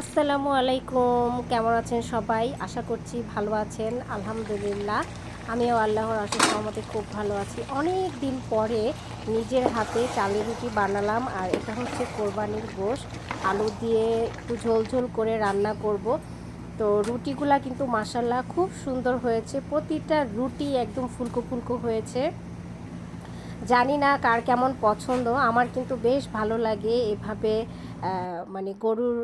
আসসালামু আলাইকুম। কেমন আছেন সবাই? আশা করছি ভালো আছেন। আলহামদুলিল্লাহ। আমিও আল্লাহর আশীষ সহমতে খুব ভালো আছি। অনেক দিন পরে নিজের হাতে চালের রুটি বানালাম আর এটা হচ্ছে কোরবানির গোশ। আলু দিয়ে একটু ঝোল ঝোল করে রান্না করব। তো রুটিগুলা কিন্তু মাসাল্লাহ খুব সুন্দর হয়েছে। প্রতিটা রুটি একদম ফুলকো ফুলকো হয়েছে। জানি না কার কেমন পছন্দ। আমার কিন্তু বেশ ভালো লাগে এভাবে মানে গরুর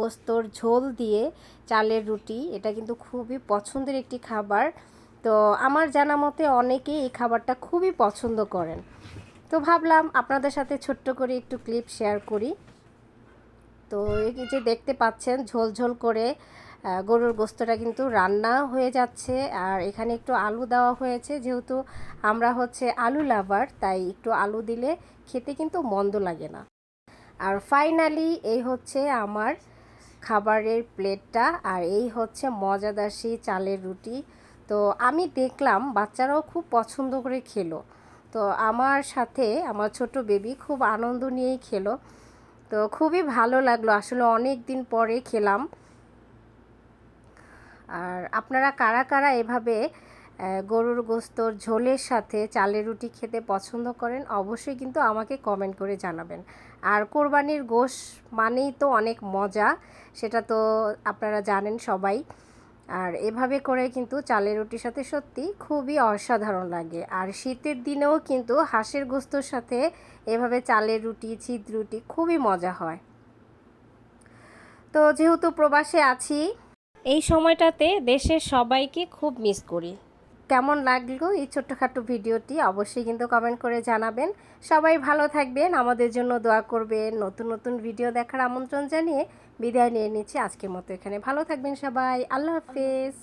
গোস্তর ঝোল দিয়ে চালের রুটি, এটা কিন্তু খুবই পছন্দের একটি খাবার। তো আমার জানা মতে অনেকেই এই খাবারটা খুবই পছন্দ করেন। তো ভাবলাম আপনাদের সাথে ছোট্ট করে একটু ক্লিপ শেয়ার করি। তো এই যে দেখতে পাচ্ছেন ঝোল ঝোল করে গরুর গোস্তটা কিন্তু রান্না হয়ে যাচ্ছে। আর এখানে একটু আলু দেওয়া হয়েছে, যেহেতু আমরা হচ্ছে আলু লাভার, তাই একটু আলু দিলে খেতে কিন্তু মন্দ লাগে না। আর ফাইনালি এই হচ্ছে আমার খাবারের প্লেটটা আর এই হচ্ছে মজাদাসি চালের রুটি। তো আমি দেখলাম বাচ্চারাও খুব পছন্দ করে খেলো। তো আমার সাথে আমার ছোট বেবি খুব আনন্দ নিয়েই খেলো। তো খুবই ভালো লাগল, আসলে অনেক দিন পরে খেলাম। আর আপনারা কারা কারা এভাবে গরুর গোস্তর ঝোলের সাথে চালের রুটি খেতে পছন্দ করেন, অবশ্যই কিন্তু আমাকে কমেন্ট করে জানাবেন। আর কোরবানির গোশ মানেই তো অনেক মজা, সেটা তো আপনারা জানেন সবাই। আর এভাবে করে কিন্তু চালের রুটির সাথে সত্যি খুবই অসাধারণ লাগে। আর শীতের দিনেও কিন্তু হাঁসের গোস্তর সাথে এভাবে চালের রুটি ছিদ রুটি খুবই মজা হয়। তো যেহেতু প্রবাসে আছি, এই সময়টাতে দেশের সবাইকে খুব মিস করি। কেমন লাগল এই ছোট্টখাটো ভিডিওটি অবশ্যই কিন্তু কমেন্ট করে জানাবেন। সবাই ভালো থাকবেন, আমাদের জন্য দোয়া করবেন। নতুন নতুন ভিডিও দেখার আমন্ত্রণ জানিয়ে বিদায় নিয়ে নিচ্ছি আজকের মতো এখানে। ভালো থাকবেন সবাই। আল্লাহ হাফেজ।